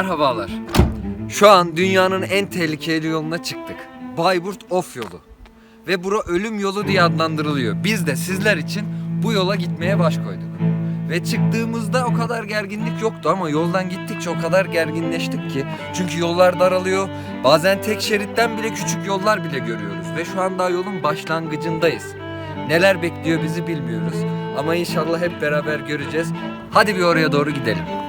Merhabalar. Şu an dünyanın en tehlikeli yoluna çıktık. Bayburt Off yolu. Ve bura ölüm yolu diye adlandırılıyor. Biz de sizler için bu yola gitmeye baş koyduk. Ve çıktığımızda o kadar gerginlik yoktu ama yoldan gittikçe o kadar gerginleştik ki. Çünkü yollar daralıyor. Bazen tek şeritten bile küçük yollar bile görüyoruz. Ve şu an daha yolun başlangıcındayız. Neler bekliyor bizi bilmiyoruz. Ama inşallah hep beraber göreceğiz. Hadi bir oraya doğru gidelim.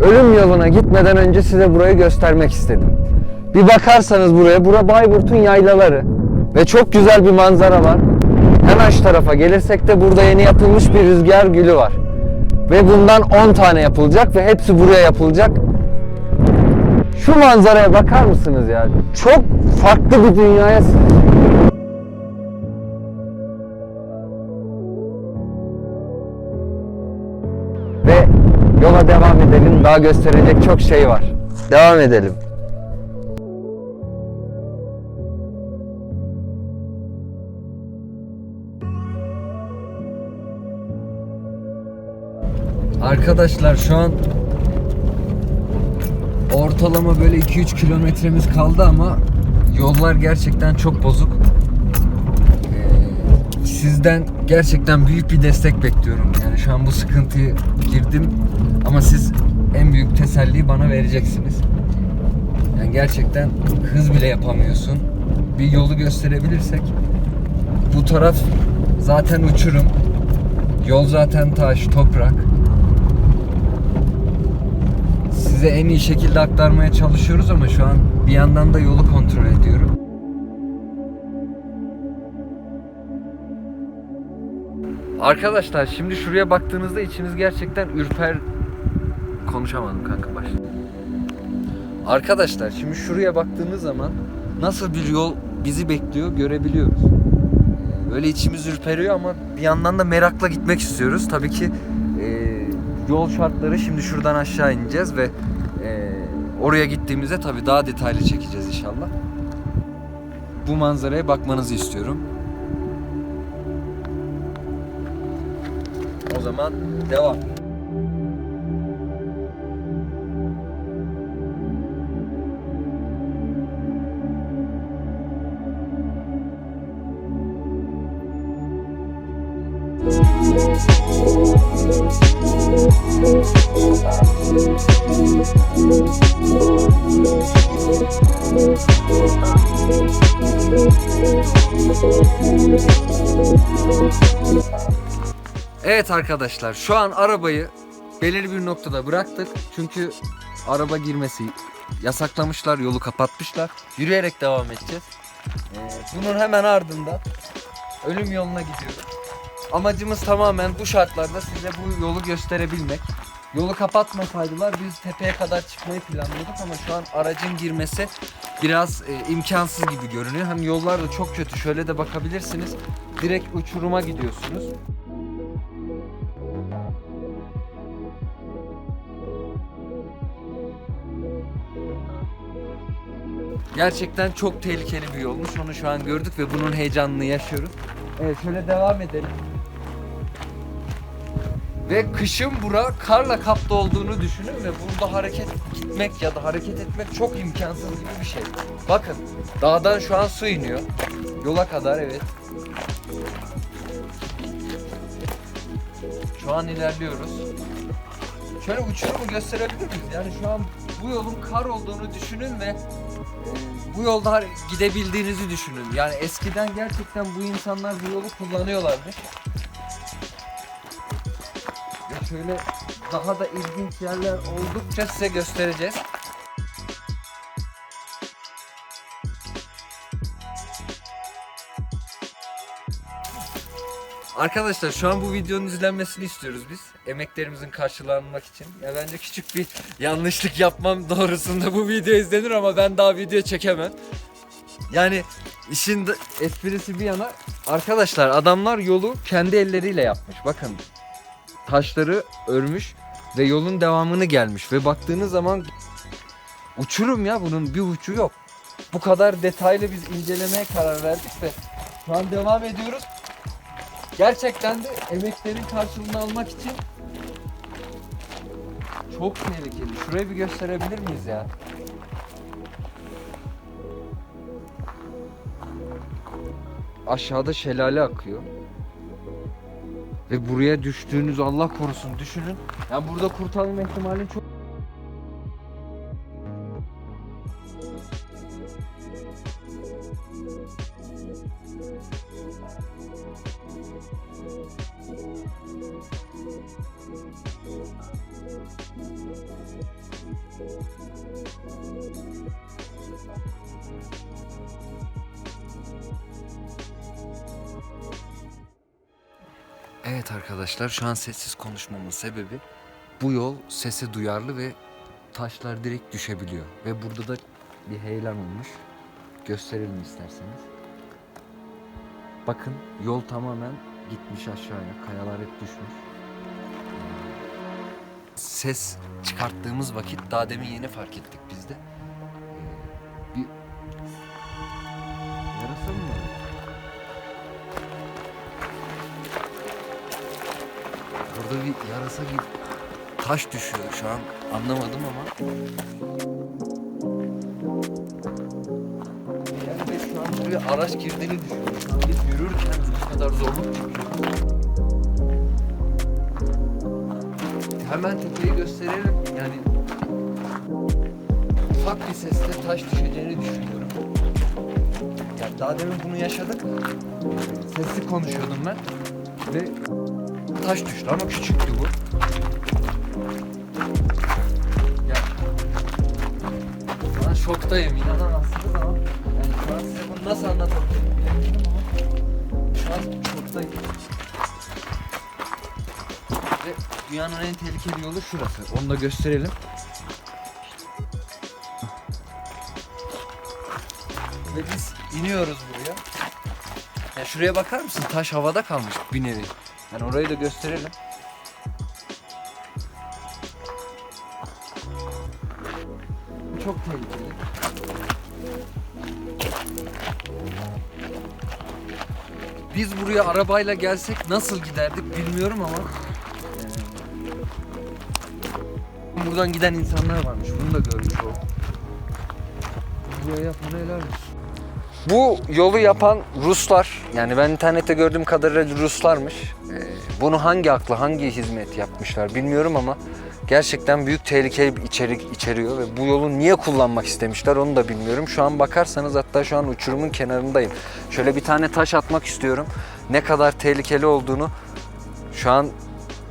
Ölüm yoluna gitmeden önce size burayı göstermek istedim. Bir bakarsanız buraya, bura Bayburt'un yaylaları. Ve çok güzel bir manzara var. Hemen şu tarafa gelirsek de burada yeni yapılmış bir rüzgar gülü var. Ve bundan 10 tane yapılacak ve hepsi buraya yapılacak. Şu manzaraya bakar mısınız ya? Çok farklı bir dünyaya Daha gösterecek çok şey var. Devam edelim. Arkadaşlar şu an ortalama böyle 2-3 kilometremiz kaldı ama yollar gerçekten çok bozuk. Ee, Sizden gerçekten büyük bir destek bekliyorum. Yani şu an bu sıkıntıyı girdim ama siz en büyük teselliyi bana vereceksiniz. Yani gerçekten hız bile yapamıyorsun. Bir yolu gösterebilirsek bu taraf zaten uçurum. Yol zaten taş, toprak. Size en iyi şekilde aktarmaya çalışıyoruz ama şu an bir yandan da yolu kontrol ediyorum. Arkadaşlar şimdi şuraya baktığınızda içiniz gerçekten ürper... Konuşamadım kanka baş. Arkadaşlar şimdi şuraya baktığınız zaman nasıl bir yol bizi bekliyor görebiliyoruz. Böyle içimiz ürperiyor ama bir yandan da merakla gitmek istiyoruz. Tabii ki e, yol şartları şimdi şuradan aşağı ineceğiz ve e, oraya gittiğimizde tabii daha detaylı çekeceğiz inşallah. Bu manzaraya bakmanızı istiyorum. O zaman devam. Evet arkadaşlar şu an arabayı belirli bir noktada bıraktık. Çünkü araba girmesi yasaklamışlar, yolu kapatmışlar. Yürüyerek devam edeceğiz. Ee, bunun hemen ardında ölüm yoluna gidiyoruz. Amacımız tamamen bu şartlarda size bu yolu gösterebilmek. Yolu kapatmasaydılar biz tepeye kadar çıkmayı planlıyorduk ama şu an aracın girmesi biraz e, imkansız gibi görünüyor. Hem yollar da çok kötü. Şöyle de bakabilirsiniz. Direkt uçuruma gidiyorsunuz. Gerçekten çok tehlikeli bir yolmuş. Onu şu an gördük ve bunun heyecanını yaşıyoruz. Evet şöyle devam edelim. Ve kışın bura karla kaplı olduğunu düşünün ve burada hareket gitmek ya da hareket etmek çok imkansız gibi bir şey. Bakın dağdan şu an su iniyor. Yola kadar evet. Şu an ilerliyoruz. Şöyle uçurumu gösterebilir miyiz? Yani şu an bu yolun kar olduğunu düşünün ve e, bu yolda gidebildiğinizi düşünün. Yani eskiden gerçekten bu insanlar bu yolu kullanıyorlardı. Şöyle daha da ilginç yerler oldukça size göstereceğiz. Arkadaşlar şu an bu videonun izlenmesini istiyoruz biz. Emeklerimizin karşılanmak için. Ya bence küçük bir yanlışlık yapmam doğrusunda bu video izlenir ama ben daha video çekemem. Yani işin esprisi bir yana arkadaşlar adamlar yolu kendi elleriyle yapmış. Bakın taşları örmüş ve yolun devamını gelmiş ve baktığınız zaman uçurum ya bunun bir uçu yok. Bu kadar detaylı biz incelemeye karar verdik ve şu an devam ediyoruz. Gerçekten de emeklerin karşılığını almak için çok tehlikeli. Şurayı bir gösterebilir miyiz ya? Aşağıda şelale akıyor. Ve buraya düştüğünüz Allah korusun düşünün. Ya burada kurtarılma ihtimalin çok Evet arkadaşlar şu an sessiz konuşmamın sebebi bu yol sese duyarlı ve taşlar direkt düşebiliyor. Ve burada da bir heyelan olmuş. Gösterelim isterseniz. Bakın yol tamamen gitmiş aşağıya. Kayalar hep düşmüş. Ses çıkarttığımız vakit daha demin yeni fark ettik biz de. Burada bir yarasa gibi taş düşüyor şu an anlamadım ama. Yani şu an bir araç girdiğini düşünüyorum. Biz yürürken bu kadar zorluk çekiyoruz. Hemen tepeyi gösterelim. Yani ufak bir sesle taş düşeceğini düşünüyorum. Yani daha demin bunu yaşadık. Sesli konuşuyordum ben. Ve taş düştü ama küçüktü bu. Ya. An şoktayım inanamazsınız ama yani şu an size bunu nasıl anlatabilirim bilemiyorum ama şu an şoktayım. Ve dünyanın en tehlikeli yolu şurası. Onu da gösterelim. Ve biz iniyoruz buraya. Ya şuraya bakar mısın? Taş havada kalmış bir nevi. Yani orayı da gösterelim. Çok tehlikeli. Biz buraya arabayla gelsek nasıl giderdik bilmiyorum ama eee, buradan giden insanlar varmış. Bunu da görmüş o. Buraya yapana helal olsun. Bu yolu yapan Ruslar, yani ben internette gördüğüm kadarıyla Ruslarmış. Ee, bunu hangi akla, hangi hizmet yapmışlar bilmiyorum ama gerçekten büyük tehlike içerik içeriyor ve bu yolu niye kullanmak istemişler onu da bilmiyorum. Şu an bakarsanız hatta şu an uçurumun kenarındayım. Şöyle bir tane taş atmak istiyorum. Ne kadar tehlikeli olduğunu şu an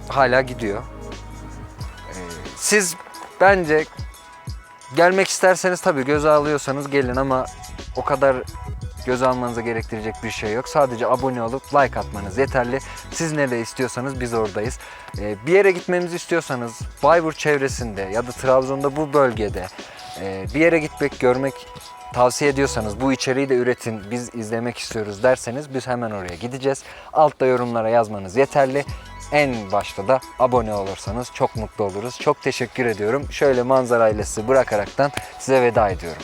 hala gidiyor. Ee, siz bence gelmek isterseniz tabii göze alıyorsanız gelin ama o kadar Göz almanıza gerektirecek bir şey yok. Sadece abone olup like atmanız yeterli. Siz nerede istiyorsanız biz oradayız. Ee, bir yere gitmemizi istiyorsanız Bayburt çevresinde ya da Trabzon'da bu bölgede e, bir yere gitmek, görmek tavsiye ediyorsanız bu içeriği de üretin, biz izlemek istiyoruz derseniz biz hemen oraya gideceğiz. Altta yorumlara yazmanız yeterli. En başta da abone olursanız çok mutlu oluruz. Çok teşekkür ediyorum. Şöyle manzarayla sizi bırakaraktan size veda ediyorum.